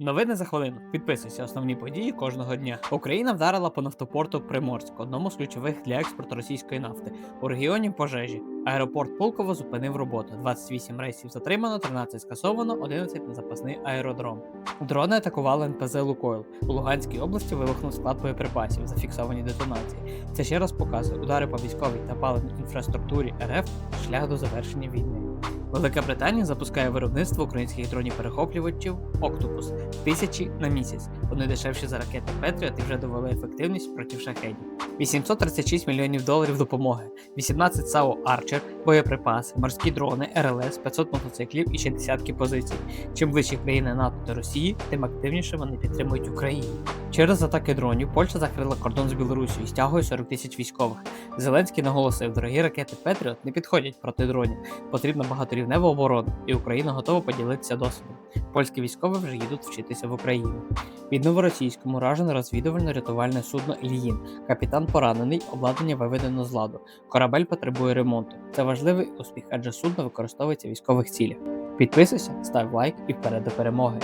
Новини за хвилину. Підписуйся основні події кожного дня. Україна вдарила по нафтопорту Приморськ, одному з ключових для експорту російської нафти. У регіоні пожежі. Аеропорт Пулково зупинив роботу. 28 рейсів затримано, 13 скасовано, 11 на запасний аеродром. Дрони атакували НПЗ Лукойл. У Луганській області вибухнув склад боєприпасів, зафіксовані детонації. Це ще раз показує удари по військовій та паливній інфраструктурі РФ шлях до завершення війни. Велика Британія запускає виробництво українських дронів-перехоплювачів Октопус тисячі на місяць. Вони дешевші за ракети Петріот і вже довели ефективність проти шахедів. 836 мільйонів доларів допомоги, 18 САУ Арчер, боєприпаси, морські дрони, РЛС, 500 мотоциклів і ще десятки позицій. Чим ближче країни НАТО до Росії, тим активніше вони підтримують Україну. Через атаки дронів Польща закрила кордон з Білорусією і стягує 40 тисяч військових. Зеленський наголосив, дорогі ракети Петріот не підходять проти дронів. Потрібна багаторівнева оборона, і Україна готова поділитися досвідом. Польські військові вже їдуть вчитися в Україну. Під новоросійському ражено розвідувально-рятувальне судно Ільїн. Капітан поранений, обладнання виведено з ладу. Корабель потребує ремонту. Це важливий успіх, адже судно використовується в військових цілях. Підписуйся, став лайк і вперед до перемоги.